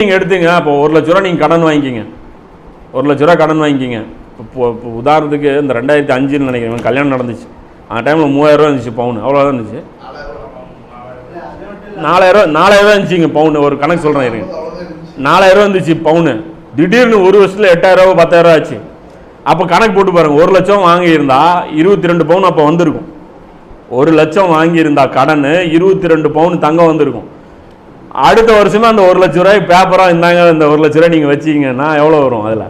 நீங்கள் எடுத்தீங்க. இப்போ ஒரு லட்ச ரூபா நீங்கள் கடன் வாங்கிக்கிங்க. ஒரு லட்ச ரூபா கடன் வாங்கிக்கிங்க. இப்போ இப்போ உதாரணத்துக்கு இந்த ரெண்டாயிரத்தி அஞ்சுன்னு நினைக்கிறேன். கல்யாணம் நடந்துச்சு. அந்த டைமில் மூவாயிரம் ரூபா இருந்துச்சு பவுன். அவ்வளோதான் இருந்துச்சு. நாலாயிரம் நாலாயிரம் இருந்துச்சுங்க பவுன். ஒரு கணக்கு சொல்கிறேன் இருங்க. நாலாயிரம் இருந்துச்சு பவுனு. திடீர்னு ஒரு வருஷத்தில் எட்டாயிரம் ரூபா ஆச்சு. அப்போ கணக்கு போட்டு பாருங்க. ஒரு லட்சம் வாங்கியிருந்தா இருபத்தி ரெண்டு பவுன் அப்போ வந்திருக்கும். ஒரு லட்சம் வாங்கியிருந்தா கடன் இருபத்தி ரெண்டு பவுன் தங்கம் வந்திருக்கும். அடுத்த வருஷமே அந்த ஒரு லட்ச ரூபாய் பேப்பராக இருந்தாங்க இந்த ஒரு லட்ச ரூபாய் நீங்கள் வச்சிங்கன்னா எவ்வளோ வரும் அதில்?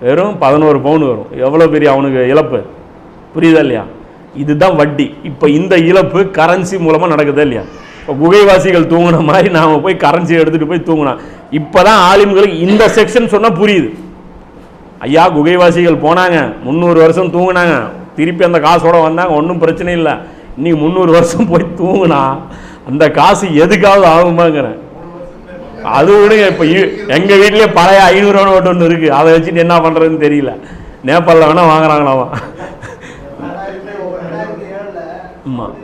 வெறும் பதினோரு பவுன் வரும். எவ்வளோ பெரிய அவனுக்கு இழப்பு? புரியுதா இல்லையா? இதுதான் வட்டி. இப்போ இந்த இழப்பு கரன்சி மூலமாக நடக்குதா இல்லையா? இப்போ குகைவாசிகள் தூங்குன மாதிரி நாம் போய் கரன்சி எடுத்துகிட்டு போய் தூங்கினோம் இப்போ தான் ஆலிம்களுக்கு இந்த செக்ஷன் சொன்னால் புரியுது. ஐயா குகைவாசிகள் போனாங்க முந்நூறு வருஷம் தூங்கினாங்க. திருப்பி அந்த காசோட வந்தாங்க ஒன்றும் பிரச்சனை இல்லை. இன்றைக்கி முந்நூறு வருஷம் போய் தூங்கினா அந்த காசு எதுக்காவது ஆகுமாங்கிறேன். அது விடுங்க இப்போ எங்கள் வீட்டிலே பழைய ஐநூறுவா நோட்டு ஒன்று இருக்குது அதை வச்சுட்டு என்ன பண்ணுறதுன்னு தெரியல. நேபாளில் வேணால் வாங்குறாங்களாமா? ஆமாம்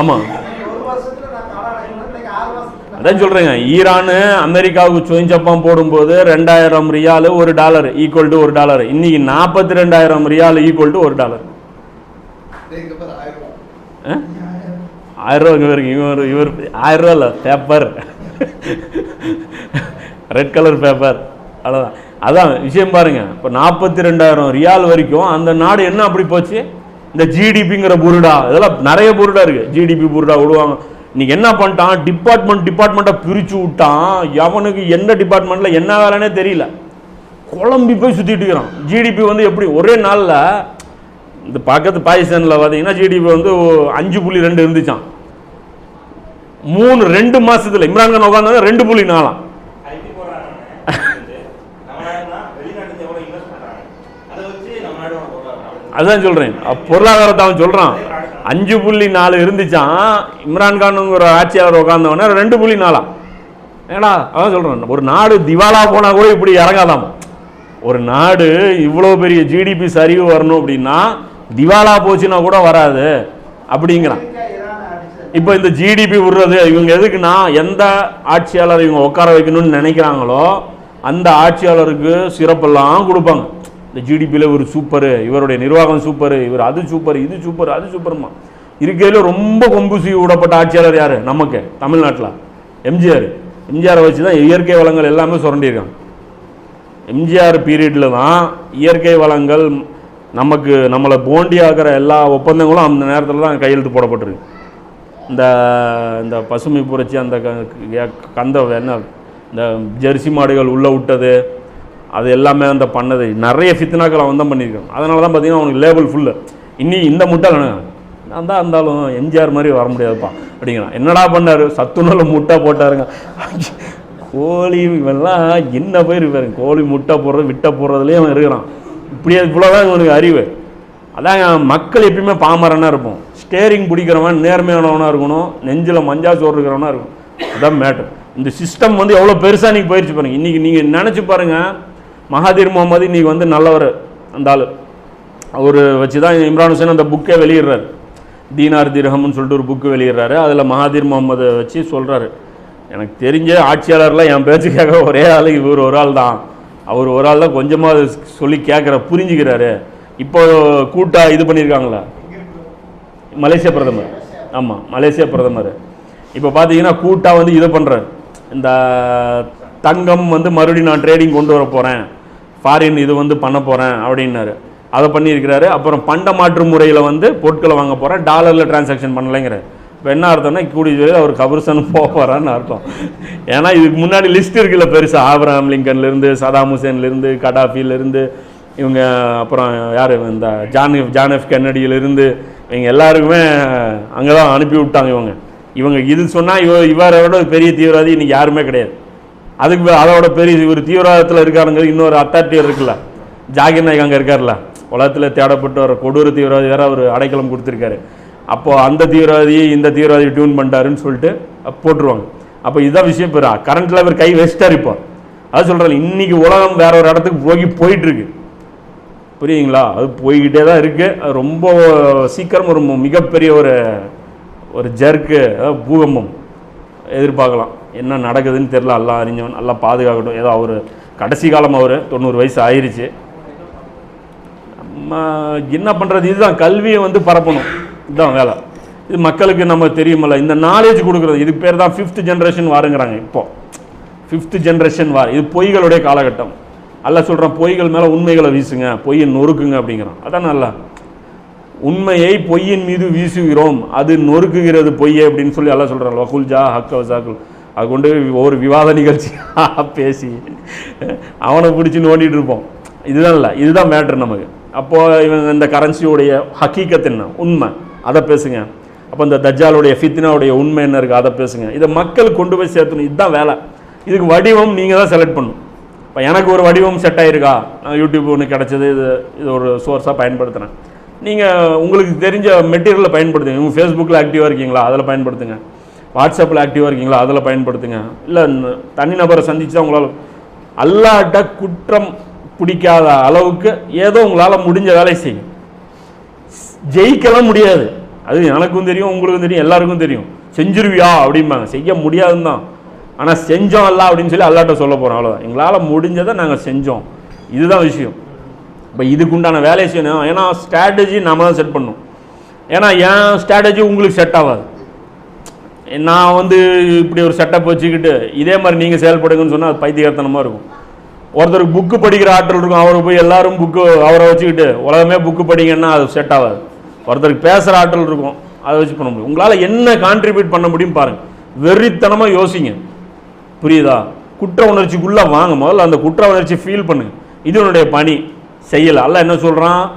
ஆமாம் அதான் சொல்கிறேங்க ஈரானு அமெரிக்காவுக்கு சுயஞ்சப்பம் போடும்போது ரெண்டாயிரம் ரியாலு ஒரு டாலர் ஈக்குவல் டு ஒரு டாலர். இன்னைக்கு நாற்பத்தி ரெண்டாயிரம் ரியால் ஈக்குவல் டு ஒரு டாலர்? ஆயிரம் ரூபா இவர் இவர் ஆயிரம் ரூபா இல்லை பேப்பர் ரெட் கலர் பேப்பர் அவ்வளோதான் அதான் விஷயம் பாருங்க. இப்போ நாற்பத்தி ரெண்டாயிரம் ரியால் வரைக்கும் அந்த நாடு என்ன அப்படி போச்சு? இந்த ஜிடிபிங்கிற புருடா இதெல்லாம் நிறைய புருடா இருக்கு. ஜிடிபி புருடா விடுவாங்க. இன்னைக்கு என்ன பண்ணிட்டான்? டிபார்ட்மெண்ட் டிபார்ட்மெண்ட்டை பிரித்து விட்டான். எவனுக்கு எந்த டிபார்ட்மெண்ட்டில் என்ன வேலைன்னே தெரியல. குழம்பி போய் சுற்றிட்டு இருக்கிறான். ஜிடிபி வந்து எப்படி? ஒரே நாளில் இந்த பக்கத்து பாகிஸ்தானில் பார்த்தீங்கன்னா ஜிடிபி வந்து அஞ்சு புள்ளி ரெண்டு இருந்துச்சான் மூணு ரெண்டு மாசத்துல இம்ரான்கான் உட்காந்தாங்க ரெண்டு புள்ளி நாலாம். ஐடி போடுறாங்க நம்ம நாடுனா வெளிநாட்டுக்கு எவ்வளவு இன்வெஸ்ட் பண்றாங்க? அதை வச்சு நம்ம நாடோட பொருளாதாரம் அதான் சொல்றேன். அப்ப பொருளாதாரத்தை அவன் சொல்றான். அஞ்சு புள்ளி நாலு இருந்துச்சான் இம்ரான்கானுங்கிற ஆட்சியாளர் உட்காந்தவன ரெண்டு புள்ளி நாலா. ஏடா அதான் சொல்கிறேன் ஒரு நாடு திவாலா போனால் கூட இப்படி இறங்காதாம். ஒரு நாடு இவ்வளோ பெரிய ஜிடிபி சரிவு வரணும் அப்படின்னா திவாலா போச்சுன்னா கூட வராது அப்படிங்கிறான். இப்போ இந்த ஜிடிபி விடுறது இவங்க எதுக்குன்னா எந்த ஆட்சியாளர் இவங்க உட்கார வைக்கணும்னு நினைக்கிறாங்களோ அந்த ஆட்சியாளருக்கு சிறப்பெல்லாம் கொடுப்பாங்க. இந்த ஜிடிபியில் ஒரு சூப்பரு இவருடைய நிர்வாகம் சூப்பர் இவர் அது சூப்பர் இது சூப்பர் அது சூப்பர்மா? இருக்கையில் ரொம்ப கொம்புசி விடப்பட்ட ஆட்சியாளர் யார்? நமக்கு தமிழ்நாட்டில். எம்ஜிஆர். எம்ஜிஆரை வச்சு தான் இயற்கை வளங்கள் எல்லாமே சுரண்டியிருக்காங்க எம்ஜிஆர் பீரியடில் தான் இயற்கை வளங்கள் நமக்கு நம்மளை போண்டி ஆகிற எல்லா ஒப்பந்தங்களும் அந்த நேரத்தில் தான் கையெழுத்து போடப்பட்டிருக்கு. இந்த இந்த பசுமை புரட்சி அந்த க- கந்த என்ன இந்த ஜெர்சி மாடுகள் உள்ளே விட்டது. அது எல்லாமே அந்த பண்ணது நிறைய ஃபித்னாக்கள் அவன் தான் பண்ணியிருக்கான். அதனால தான் பார்த்தீங்கன்னா அவனுக்கு லேபிள் ஃபுல்லு இன்னி இந்த முட்டை நான் தான் இருந்தாலும் எம்ஜிஆர் மாதிரி வர முடியாதுப்பா அப்படிங்கிறான். என்னடா பண்ணார்? சத்துணவில் முட்டை போட்டாருங்க. கோழி இவெல்லாம் என்ன பேர் பாருங்க கோழி முட்டை போடுறது விட்டை போடுறதுலேயே அவன் இருக்கிறான். இப்படியே இவ்வளோதான் இவனுக்கு அறிவு. அதான் மக்கள் எப்பயுமே பாமரனாக இருப்போம். ஸ்டேரிங் பிடிக்கிறவன் நேர்மையானவனாக இருக்கணும் நெஞ்சில் மஞ்சா சோறு இருக்கிறவனா இருக்கும் அதான் மேட்டர் இந்த சிஸ்டம் வந்து எவ்வளோ பெருசாக இன்றைக்கி போயிடுச்சு பாருங்க. இன்றைக்கி நீங்கள் நினச்சி பாருங்கள் மகாதீர் முகமது இன்றைக்கி வந்து நல்லவர் அந்த ஆள். அவர் வச்சு தான் இம்ரான் ஹுசேன் அந்த புக்கே வெளியிடுறாரு. தீனார் திரகம்னு சொல்லிட்டு ஒரு புக்கு வெளியிடுறாரு. அதில் மகாதீர் முகமதை வச்சு சொல்கிறாரு எனக்கு தெரிஞ்ச ஆட்சியாளர்லாம் என் பேச்சு ஒரே ஆள் இவர் ஒரு ஆள் தான். அவர் ஒரு ஆள் தான் கொஞ்சமாக சொல்லி கேட்குற புரிஞ்சுக்கிறாரு. இப்போ கூட்டா இது பண்ணியிருக்காங்களா? மலேசிய பிரதமர். ஆமாம் மலேசிய பிரதமர். இப்போ பார்த்தீங்கன்னா கூட்டா வந்து இது பண்ணுறாரு இந்த தங்கம் வந்து மறுபடியும் நான் ட்ரேடிங் கொண்டு வர போகிறேன் ஃபாரின் இது வந்து பண்ண போகிறேன் அப்படின்னாரு. அதை பண்ணியிருக்கிறாரு. அப்புறம் பண்ட மாற்று முறையில் வந்து பொருட்களை வாங்க போகிறேன் டாலரில் டிரான்சாக்ஷன் பண்ணலைங்கிறார். இப்போ என்ன அர்த்தம்னா கூடிய விரைவில் அவர் கபர்சன் போகிறான்னு அர்த்தம். ஏன்னா இதுக்கு முன்னாடி லிஸ்ட் இருக்குல்ல பெருசு. ஆப்ரஹாம் லிங்கன்லேருந்து சதாம் ஹுசேன்லேருந்து கடாஃபிலேருந்து இவங்க அப்புறம் யார் இந்த ஜான் ஜான் எஃப் கென்னடியிலேருந்து இவங்க எல்லாருக்குமே அங்கே தான் அனுப்பி விட்டாங்க இவங்க. இவங்க இது சொன்னால் இவ இவரோட பெரிய தீவிரவாதி இன்றைக்கி யாருமே கிடையாது. அதுக்கு அதோட பெரிய ஒரு தீவிரவாதத்தில் இருக்காருங்கிறது இன்னொரு அத்தாரிட்டி இருக்குல்ல. ஜாகிர் நாயக் அங்கே இருக்கார்ல உலகத்தில் தேடப்பட்டு வர கொடூர தீவிரவாதி வேற அவர் அடைக்கலம் கொடுத்துருக்காரு. அப்போது அந்த தீவிரவாதி இந்த தீவிரவாதி டியூன் பண்ணிட்டாருன்னு சொல்லிட்டு போட்டுருவாங்க. அப்போ இதான் விஷயம் இப்போ கரண்ட்டில் இவர் கை வச்சிட்டார் இப்போ. அதான் சொல்கிறேன் இன்னைக்கு உலகம் வேற ஒரு இடத்துக்கு போய் போயிட்டுருக்கு. புரியுங்களா அது போய்கிட்டே தான் இருக்குது அது ரொம்ப சீக்கிரம் ஒரு மிகப்பெரிய ஒரு ஒரு ஜர்க்கு அதாவது பூகம்பம். எதிர்பார்க்கலாம். என்ன நடக்குதுன்னு தெரில எல்லாம் அறிஞ்சவன் நல்லா பாதுகாக்கட்டும். ஏதோ அவர் கடைசி காலம் அவர் தொண்ணூறு வயசு ஆயிடுச்சு நம்ம என்ன பண்ணுறது இதுதான் கல்வியை வந்து பரப்பணும். இதுதான் வேலை. இது மக்களுக்கு நம்ம தெரியுமில்ல. இந்த நாலேஜ் கொடுக்குறது இதுக்கு பேர் தான் ஃபிஃப்த் ஜென்ரேஷன் வாருங்கிறாங்க இப்போ. Fifth generation war. இது பொய்களுடைய காலகட்டம். அல்ல சொல்கிறான் பொய்கள் மேலே உண்மைகளை வீசுங்க. பொய்யை நொறுக்குங்க அப்படிங்கிறான். அதான் நல்லா உண்மையை பொய்யின் மீது வீசுகிறோம். அது நொறுக்குகிறது பொய்யே அப்படின்னு சொல்லி எல்லாம் சொல்கிறாங்க வகுல் ஜா ஹக்க வசாக்குல் அது கொண்டு ஒரு விவாத நிகழ்ச்சியாக பேசி அவனை பிடிச்சி நோண்டிட்டு இருப்போம். இதுதான் இல்லை இதுதான் மேட்ரு நமக்கு. அப்போது இவன் இந்த கரன்சியோடைய ஹக்கீக்கத் என்ன உண்மை அதை பேசுங்க. அப்போ இந்த தஜ்ஜாலுடைய ஃபித்னாவுடைய உண்மை என்ன இருக்குது அதை பேசுங்க. இதை மக்கள் கொண்டு போய் சேர்த்தணும் இதுதான் வேலை. இதுக்கு வடிவம் நீங்கள் தான் செலக்ட் பண்ணணும். இப்போ எனக்கு ஒரு வடிவம் செட் ஆயிருக்கா? நான் யூடியூப் ஒன்று கிடச்சது இது இது ஒரு சோர்ஸாக பயன்படுத்துகிறேன் நீங்கள் உங்களுக்கு தெரிஞ்ச மெட்டீரியலை பயன்படுத்துங்க. உங்கள் ஃபேஸ்புக்கில் ஆக்டிவாக இருக்கீங்களா? அதில் பயன்படுத்துங்க. வாட்ஸ்அப்பில் ஆக்டிவாக இருக்கீங்களா? அதில் பயன்படுத்துங்க. இல்லை தனிநபரை சந்தித்து தான் உங்களால் அல்லாட்ட குற்றம் பிடிக்காத அளவுக்கு ஏதோ உங்களால் முடிஞ்ச வேலையை செய்யும் ஜெயிக்கலாம் முடியாது. அது எனக்கும் தெரியும் உங்களுக்கும் தெரியும் எல்லாருக்கும் தெரியும். செஞ்சிருவியா அப்படிம்பாங்க. செய்ய முடியாதுன்னு தான். ஆனால் செஞ்சோம் அல்ல அப்படின்னு சொல்லி அல்லாட்ட சொல்ல போகிறோம் அவ்வளோதான் எங்களால் முடிஞ்சதை நாங்கள் செஞ்சோம். இதுதான் விஷயம். இப்போ இதுக்குண்டான வேலையை செய்யணும். ஏன்னா ஸ்ட்ராட்டஜி நம்ம தான் செட் பண்ணும் ஏன்னா என் ஸ்ட்ராட்டஜி உங்களுக்கு செட் ஆகாது. நான் வந்து இப்படி ஒரு செட்டப் வச்சுக்கிட்டு இதே மாதிரி நீங்கள் செயல்படுங்கன்னு சொன்னால் அது பைத்தியகார்த்தனமாக இருக்கும். ஒருத்தருக்கு புக்கு படிக்கிற ஆற்றல் இருக்கும். அவரை போய் எல்லாரும் புக்கு அவரை வச்சுக்கிட்டு உலகமே புக்கு படிங்கன்னா அது செட் ஆகாது. ஒருத்தருக்கு பேசுகிற ஆற்றல் இருக்கும். அதை வச்சு பண்ண முடியும். உங்களால் என்ன கான்ட்ரிபியூட் பண்ண முடியும் பாருங்கள் வெறித்தனமாக யோசிங்க. புரியுதா? குற்ற உணர்ச்சிக்குள்ளே வாங்க. முதல்ல அந்த குற்ற உணர்ச்சி ஃபீல் பண்ணுங்க. இது உன்னுடைய பணி. செய்யலை. அல்ல என்ன சொல்கிறான்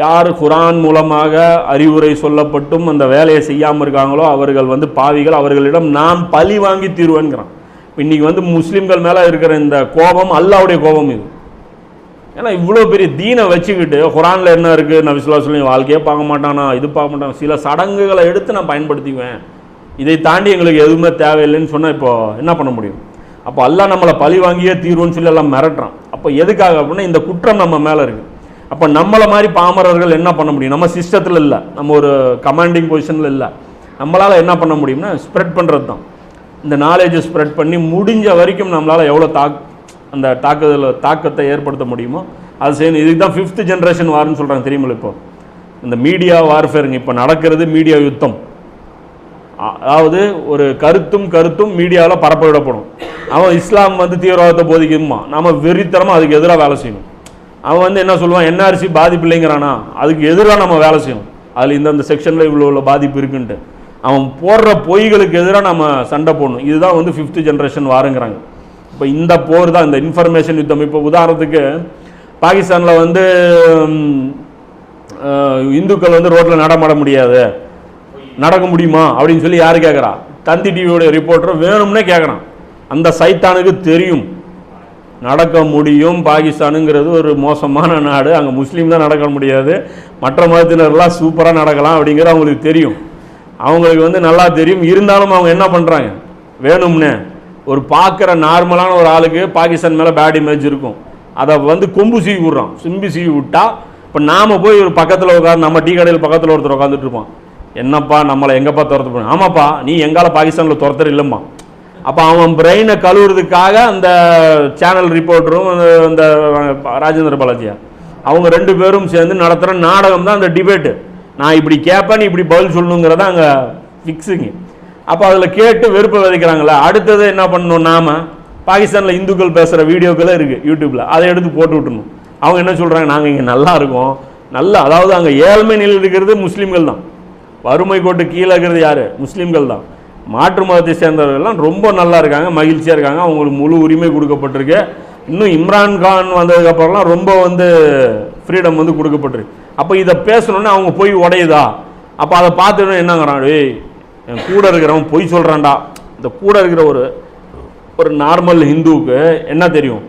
யார் குரான் மூலமாக அறிவுரை சொல்லப்பட்டும் அந்த வேலையை செய்யாமல் இருக்காங்களோ அவர்கள் வந்து பாவிகள். அவர்களிடம் நான் பழி வாங்கி தீருவேங்கிறான் இன்றைக்கி வந்து முஸ்லீம்கள் மேலே இருக்கிற இந்த கோபம் அல்லாவுடைய கோபம் இது. ஏன்னா இவ்வளோ பெரிய தீனை வச்சுக்கிட்டு குரானில் என்ன இருக்குது நான் விசுவாசம் வாழ்க்கையே பார்க்க மாட்டானா? இது பார்க்க மாட்டான்? சில சடங்குகளை எடுத்து நான் பயன்படுத்திக்குவேன். இதை தாண்டி எங்களுக்கு எதுவுமே தேவையில்லைன்னு சொன்னால் இப்போ என்ன பண்ண முடியும்? அப்போ அல்லாஹ் நம்மளை பழி வாங்கியே தீர்வுன்னு சொல்லி எல்லாம் மிரட்டுறான். அப்போ எதுக்காக அப்படின்னா இந்த குற்றம் நம்ம மேலே இருக்குது அப்போ நம்மளை மாதிரி பாமரர்கள் என்ன பண்ண முடியும்? நம்ம சிஸ்டத்தில் இல்லை. நம்ம ஒரு கமாண்டிங் பொசிஷனில் இல்லை. நம்மளால் என்ன பண்ண முடியும்னா ஸ்ப்ரெட் பண்ணுறது தான் இந்த நாலேஜை ஸ்ப்ரெட் பண்ணி முடிஞ்ச வரைக்கும் நம்மளால் எவ்வளோ தாக் அந்த தாக்குதல் தாக்கத்தை ஏற்படுத்த முடியுமோ அது செய்யணும். இதுக்கு தான் ஃபிஃப்த் ஜென்ரேஷன் வார்னு சொல்கிறாங்க தெரியுமில்ல இப்போ? இந்த மீடியா வார்ஃபேருங்க இப்போ நடக்கிறது மீடியா யுத்தம். அதாவது ஒரு கருத்தும் கருத்தும் மீடியாவில் பரப்ப விடப்படும் அவன் இஸ்லாம் வந்து தீவிரவாதத்தை போதிக்குமா? நம்ம வெறித்தனமாக அதுக்கு எதிராக வேலை செய்யணும். அவன் வந்து என்ன சொல்லுவான்? என்ஆர்சி பாதிப்பு இல்லைங்கிறானா? அதுக்கு எதிராக நம்ம வேலை செய்யணும். அதில் இந்தந்த செக்ஷனில் இவ்வளோ உள்ள பாதிப்பு இருக்குன்ட்டு. அவன் போடுற பொய்களுக்கு எதிராக நம்ம சண்டை போடணும். இதுதான் வந்து ஃபிஃப்த்து ஜென்ரேஷன் வாருங்கிறாங்க. இப்போ இந்த போர் தான் இந்த இன்ஃபர்மேஷன் யுத்தம். இப்போ உதாரணத்துக்கு பாகிஸ்தானில் வந்து இந்துக்கள் வந்து ரோட்டில் நடமாட முடியாது. நடக்க முடியுமா? அப்படின்னு சொல்லி யார் கேட்குறா தந்தி டிவியோடைய ரிப்போர்ட்டர் வேணும்னே கேட்குறான் அந்த சைத்தானுக்கு தெரியும். நடக்க முடியும். பாகிஸ்தானுங்கிறது ஒரு மோசமான நாடு. அங்கே முஸ்லீம் தான் நடக்க முடியாது. மற்ற மதத்தினர்லாம் சூப்பராக நடக்கலாம் அப்படிங்கிறது அவங்களுக்கு தெரியும். அவங்களுக்கு வந்து நல்லா தெரியும். இருந்தாலும் அவங்க என்ன பண்ணுறாங்க வேணும்னே. ஒரு பார்க்குற நார்மலான ஒரு ஆளுக்கு பாகிஸ்தான் மேலே பேட் இமேஜ் இருக்கும். அதை வந்து கொம்பு சீவி விட்றான். சிம்பி சீவி விட்டா இப்போ நாம் போய் ஒரு பக்கத்தில் உட்காந்து நம்ம டீ கடையில் பக்கத்தில் ஒருத்தர் உட்காந்துட்டு இருப்போம் என்னப்பா நம்மளை எங்கப்பா துரத்து போகணும் ஆமாப்பா நீ எங்கால பாகிஸ்தானில் துரத்துற இல்லைம்மா. அப்போ அவன் பிரெயினை கழுவுறதுக்காக அந்த சேனல் ரிப்போர்ட்டரும் அந்த ராஜேந்திர பாலாஜியா அவங்க ரெண்டு பேரும் சேர்ந்து நடத்துகிற நாடகம் தான் அந்த டிபேட்டு நான் இப்படி கேட்பேன் நீ இப்படி பதில் சொல்லணுங்கிறத அங்கே ஃபிக்ஸுங்க அப்போ அதில் கேட்டு வெறுப்பை விதைக்கிறாங்களா அடுத்தது என்ன பண்ணணும் நாம்? பாகிஸ்தானில் இந்துக்கள் பேசுகிற வீடியோக்களே இருக்குது யூடியூப்பில் அதை எடுத்து போட்டு விட்டுணும். அவங்க என்ன சொல்கிறாங்க நாங்கள் இங்கே நல்லா இருக்கோம். நல்லா அதாவது அங்கே ஏழ்மை நிலையில் இருக்கிறது முஸ்லீம்கள் தான். வறுமை கோட்டு கீழே இருக்கிறது யார்? முஸ்லீம்கள் தான். மாற்று மதத்தை சேர்ந்தவர்கள்லாம் ரொம்ப நல்லா இருக்காங்க மகிழ்ச்சியாக இருக்காங்க. அவங்களுக்கு முழு உரிமை கொடுக்கப்பட்டிருக்கு. இன்னும் இம்ரான் கான் வந்ததுக்கப்புறம்லாம் ரொம்ப வந்து ஃப்ரீடம் வந்து கொடுக்கப்பட்டிருக்கு. அப்போ இதை பேசணுன்னே அவங்க போய் உடையுதா? அப்போ அதை பார்த்துட்டு என்னங்கிறான் டேய் என் கூட இருக்கிறவன் பொய் சொல்கிறான்டா இந்த கூட இருக்கிற ஒரு ஒரு நார்மல் ஹிந்துவுக்கு என்ன தெரியும்?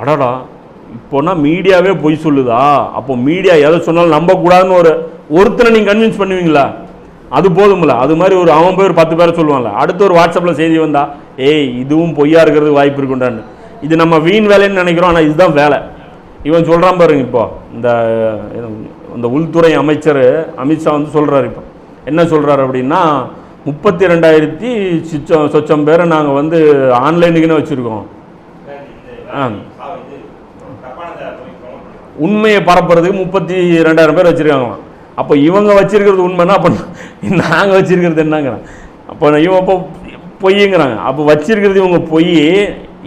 அடடா இப்போனா மீடியாவே பொய் சொல்லுதா? அப்போ மீடியா எதை சொன்னாலும் நம்பக்கூடாதுன்னு ஒரு ஒருத்தனை நீங்கள் கன்வின்ஸ் பண்ணுவீங்களா? அது போதும்ல. அது மாதிரி ஒரு அவன் போய் ஒரு பத்து பேரை சொல்லுவான்ல. அடுத்து ஒரு வாட்ஸ்அப்பில் செய்தி வந்தா ஏய் இதுவும் பொய்யா இருக்கிறது வாய்ப்பு இருக்குண்டான்னு. இது நம்ம வீண் வேலைன்னு நினைக்கிறோம் ஆனால் இதுதான் வேலை. இவன் சொல்கிறான் பாருங்க இப்போ இந்த இந்த உள்துறை அமைச்சர் அமித்ஷா வந்து சொல்கிறாரு இப்போ. என்ன சொல்கிறாரு அப்படின்னா முப்பத்தி ரெண்டாயிரத்தி சிச்சம் சொச்சம் பேரை நாங்கள் வந்து ஆன்லைனுக்குன்னு வச்சுருக்கோம். ஆ. உண்மையை பரப்புறதுக்கு முப்பத்தி ரெண்டாயிரம் பேர் வச்சுருக்காங்களாம். அப்போ இவங்க வச்சிருக்கிறது உண்மைன்னா அப்போ நாங்கள் வச்சிருக்கிறது என்னங்கிறான் அப்போ இவன் அப்போ பொய்யுங்கிறாங்க. அப்போ வச்சிருக்கிறது இவங்க பொய்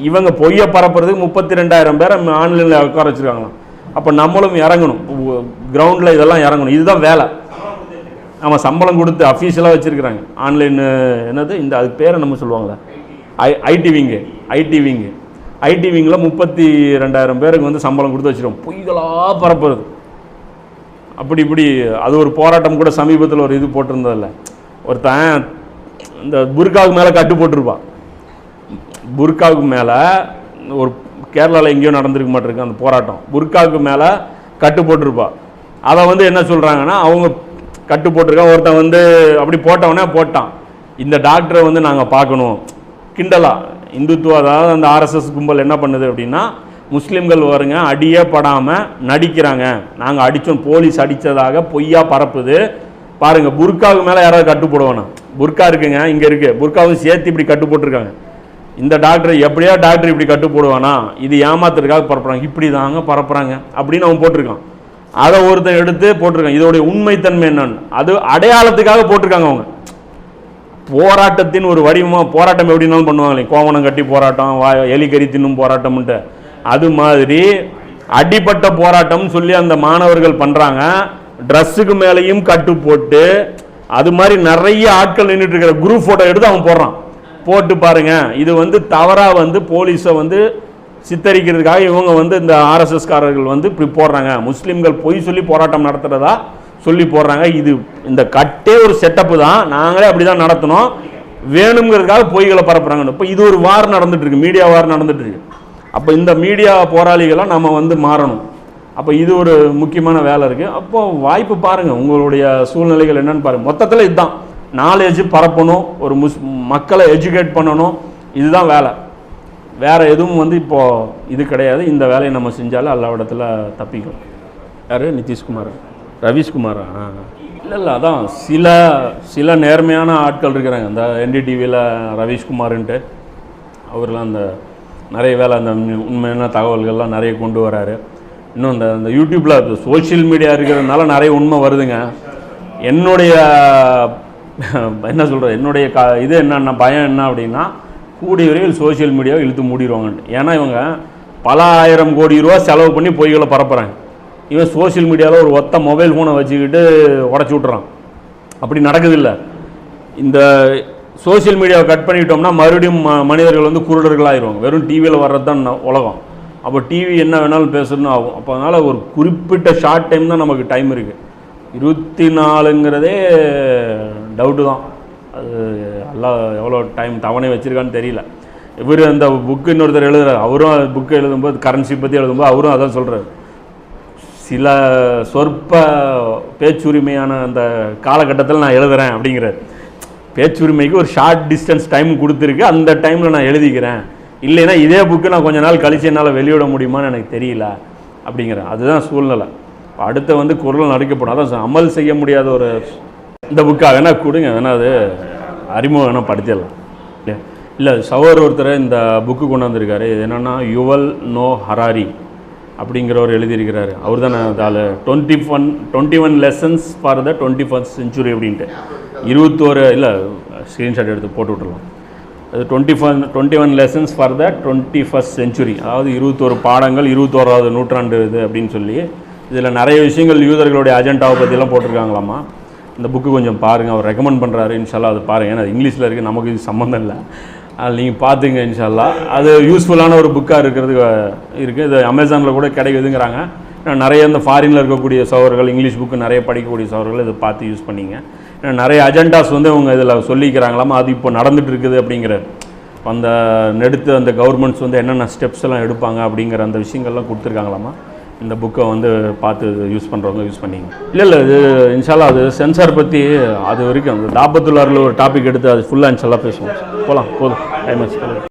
இவங்க பொய்யை பரப்புறதுக்கு முப்பத்தி ரெண்டாயிரம் பேரை ஆன்லைனில் உட்கார வச்சுருக்காங்களாம். அப்போ நம்மளும் இறங்கணும். கிரவுண்டில் இதெல்லாம் இறங்கணும். இதுதான் வேலை. ஆமாம் சம்பளம் கொடுத்து அஃபீஷியலாக வச்சுருக்குறாங்க. ஆன்லைன் என்னது? இந்த அது பேரை நம்ம சொல்லுவாங்களே? I IT wing. IT wing. IT விங்கில் முப்பத்தி ரெண்டாயிரம் பேருக்கு வந்து சம்பளம் கொடுத்து வச்சுருவோம். பொய்களாக பரப்புறது. அப்படி இப்படி அது ஒரு போராட்டம் கூட சமீபத்தில் ஒரு இது போட்டிருந்ததில்ல. ஒருத்தன் இந்த புர்காவுக்கு மேலே கட்டு போட்டிருப்பான் புர்காவுக்கு மேலே ஒரு கேரளாவில் எங்கேயோ நடந்திருக்க மாட்டிருக்கு அந்த போராட்டம். புர்காவுக்கு மேலே கட்டு போட்டிருப்பா. அதை வந்து என்ன சொல்கிறாங்கன்னா அவங்க கட்டு போட்டிருக்கான் ஒருத்தன் வந்து அப்படி போட்டவனே போட்டான். இந்த டாக்டரை வந்து நாங்கள் பார்க்கணும். கிண்டலா. இந்துத்துவ அதாவது அந்த ஆர்எஸ்எஸ் கும்பல் என்ன பண்ணுது அப்படின்னா முஸ்லீம்கள் வருங்க அடியே படாமல் நடிக்கிறாங்க. நாங்கள் அடித்தோம் போலீஸ் அடித்ததாக பொய்யா பரப்புது. பாருங்க புர்காவுக்கு மேலே யாராவது கட்டு போடுவானா புர்கா இருக்குங்க இங்கே இருக்குது புர்காவும் சேர்த்து இப்படி கட்டு போட்டிருக்காங்க. இந்த டாக்டர் எப்படியா டாக்டர் இப்படி கட்டு போடுவானா? இது ஏமாத்துறதுக்காக பரப்புறாங்க. இப்படி தாங்க பரப்புறாங்க அப்படின்னு அவன் போட்டிருக்கான். அதை ஒருத்தன் எடுத்து போட்டிருக்கான். இதோடைய உண்மைத்தன்மை என்னன்னு. அது அடையாளத்துக்காக போட்டிருக்காங்க அவங்க. போராட்டத்தின் ஒரு வடிவமாக போராட்டம் எப்படினாலும் பண்ணுவாங்களே. கோவணம் கட்டி போராட்டம் வா எலிக்கறி தின்னும் போராட்டம்ன்ட்டு. அது மாதிரி அடிப்பட்ட போராட்டம்னு சொல்லி அந்த மாணவர்கள் பண்ணுறாங்க ட்ரெஸ்ஸுக்கு மேலேயும் கட்டு போட்டு அது மாதிரி நிறைய ஆட்கள் நின்றுட்டு இருக்கிற குரூப் ஃபோட்டோ எடுத்து அவன் போடுறான். போட்டு பாருங்க. இது வந்து தவறாக வந்து போலீஸை வந்து சித்தரிக்கிறதுக்காக இவங்க வந்து இந்த ஆர்எஸ்எஸ்காரர்கள் வந்து இப்படி போடுறாங்க. முஸ்லீம்கள் பொய் சொல்லி போராட்டம் நடத்துகிறதா சொல்லி போடுறாங்க. இது இந்த கட்டே ஒரு செட்டப்பு தான். நாங்களே அப்படி தான் நடத்தினோம் வேணுங்கிறதுக்காக பொய்களை பரப்புறாங்க இப்போ இது ஒரு வார் நடந்துட்டு இருக்கு. மீடியா வார் நடந்துட்டு இருக்கு. அப்போ இந்த மீடியா போராளிகளாக நம்ம வந்து மாறணும். அப்போ இது ஒரு முக்கியமான வேலை இருக்குது அப்போ வாய்ப்பு பாருங்கள் உங்களுடைய சூழ்நிலைகள் என்னன்னு பாருங்கள் மொத்தத்தில் இதுதான். நாலேஜ் பரப்பணும் ஒரு முஸ் மக்களை எஜுகேட் பண்ணணும். இதுதான் வேலை. வேறு எதுவும் வந்து இப்போ இது கிடையாது. இந்த வேலையை நம்ம செஞ்சாலும் எல்லா இடத்துல தப்பிக்கும். யார்? நிதிஷ்குமார். ரவீஷ்குமாரா. இல்லை இல்லை அதான். சில சில நேர்மையான ஆட்கள் இருக்கிறாங்க. இந்த என்டிடிவியில் ரவீஷ்குமார்ன்ட்டு. அவர்லாம் அந்த நிறைய வேலை அந்த உண்மையான தகவல்கள்லாம் நிறைய கொண்டு வராரு. இன்னும் இந்த இந்த யூடியூப்பில் சோஷியல் மீடியா இருக்கிறதுனால நிறைய உண்மை வருதுங்க. என்னுடைய என்ன சொல்கிறது என்னுடைய க இது என்னென்ன பயம் என்ன அப்படின்னா கூடிய விரைவில் சோஷியல் மீடியாவை இழுத்து மூடிடுவாங்கன்ட்டு ஏன்னா இவங்க பல ஆயிரம் கோடி ரூபா செலவு பண்ணி பொய்களை பரப்புகிறாங்க இவன் சோஷியல் மீடியாவில் ஒரு ஒத்த மொபைல் ஃபோனை வச்சுக்கிட்டு உடச்சி விட்றான் அப்படி நடக்குதில்ல இந்த சோஷியல் மீடியாவை கட் பண்ணிட்டோம்னா மறுபடியும் மனிதர்கள் வந்து குருடர்கள் ஆயிடுவாங்க வெறும் டிவியில் வர்றது தான் உலகம். அப்போ டிவி என்ன வேணாலும் பேசணும்னு ஆகும். அப்போ அதனால் ஒரு குறிப்பிட்ட ஷார்ட் டைம் தான் நமக்கு டைம் இருக்குது இருபத்தி நாலுங்கிறதே டவுட்டு தான். அது எல்லாம் எவ்வளோ டைம் தவணை வச்சுருக்கான்னு தெரியல. இவர் அந்த புக்கு இன்னொருத்தர் எழுதுறாரு. அவரும் புக்கு எழுதும்போது கரன்சி பற்றி எழுதும்போது அவரும் அதான் சொல்கிறார் சில சொற்ப பேச்சுரிமையான அந்த காலகட்டத்தில் நான் எழுதுகிறேன் அப்படிங்கிறார். பேச்சுரிமைக்கு ஒரு ஷார்ட் டிஸ்டன்ஸ் டைம் கொடுத்துருக்கு. அந்த டைமில் நான் எழுதிக்கிறேன். இல்லைன்னா இதே புக்கு நான் கொஞ்ச நாள் கழிச்சு என்னால் வெளியிட முடியுமான்னு எனக்கு தெரியல. அப்படிங்கிறேன் அதுதான் சூழ்நிலை. அடுத்து வந்து குரல் நடிக்கப்படும் அதான் அமல் செய்ய முடியாத ஒரு இந்த புக்காக வேணா கொடுங்க. வேணா அது அறிமுகம் வேணால் படிச்சிடலாம் இல்லை சவர் ஒருத்தர் இந்த புக்கு கொண்டு வந்திருக்காரு. இது என்னென்னா யுவல் நோ ஹராரி அப்படிங்கிறவர் எழுதியிருக்கிறாரு. அவர் தானே அதில் twenty one twenty one lessons for the twenty first century அப்படின்ட்டு. இருபத்தோரு இல்லை ஸ்க்ரீன்ஷாட் எடுத்து போட்டு விட்ருலாம் அது twenty one twenty one lessons for the twenty first century அதாவது இருபத்தோரு பாடங்கள் இருபத்தோராவது நூற்றாண்டு இது அப்படின்னு சொல்லி இதில் நிறைய விஷயங்கள் யூதர்களுடைய அஜெண்டாவை பற்றிலாம் போட்டிருக்காங்களாமா இந்த புக்கு கொஞ்சம் பாருங்கள் அவர் ரெக்கமெண்ட் பண்ணுறாரு இன்ஷால்லா அது பாருங்கள் ஏன்னா இங்கிலீஷில் இருக்குது நமக்கு இது சம்மந்தம் இல்லை. அது நீங்கள் பார்த்துங்க இன்ஷால்லா அது யூஸ்ஃபுல்லான ஒரு புக்காக இருக்கிறது இருக்குது இது அமேசானில் கூட கிடைக்குதுங்கிறாங்க. நிறைய இந்த ஃபாரினில் இருக்கக்கூடிய சவர்கள் இங்கிலீஷ் புக்கு நிறைய படிக்கக்கூடிய சவர்கள் இதை பார்த்து யூஸ் பண்ணிங்க. நிறைய அஜெண்டாஸ் வந்து அவங்க இதில் சொல்லிக்கிறாங்களாமா அது இப்போ நடந்துட்டு இருக்குது அப்படிங்கிறார் அந்த நெடுத்து அந்த கவர்மெண்ட்ஸ் வந்து என்னென்ன ஸ்டெப்ஸ் எல்லாம் எடுப்பாங்க அப்படிங்கிற அந்த விஷயங்கள்லாம் கொடுத்துருக்காங்களாமா? இந்த புக்கை வந்து பார்த்து யூஸ் பண்ணுறவங்க யூஸ் பண்ணிங்க. இல்லை இல்லை இது இன்ஷால்லா அது சென்சார் பற்றி அது வரைக்கும் அந்த தாபத்துள்ளாரில் ஒரு டாபிக் எடுத்து அது ஃபுல்லாக இன்ஷால்லா பேசுவோம். போகலாம் போதும். டைம் ஆச்சு.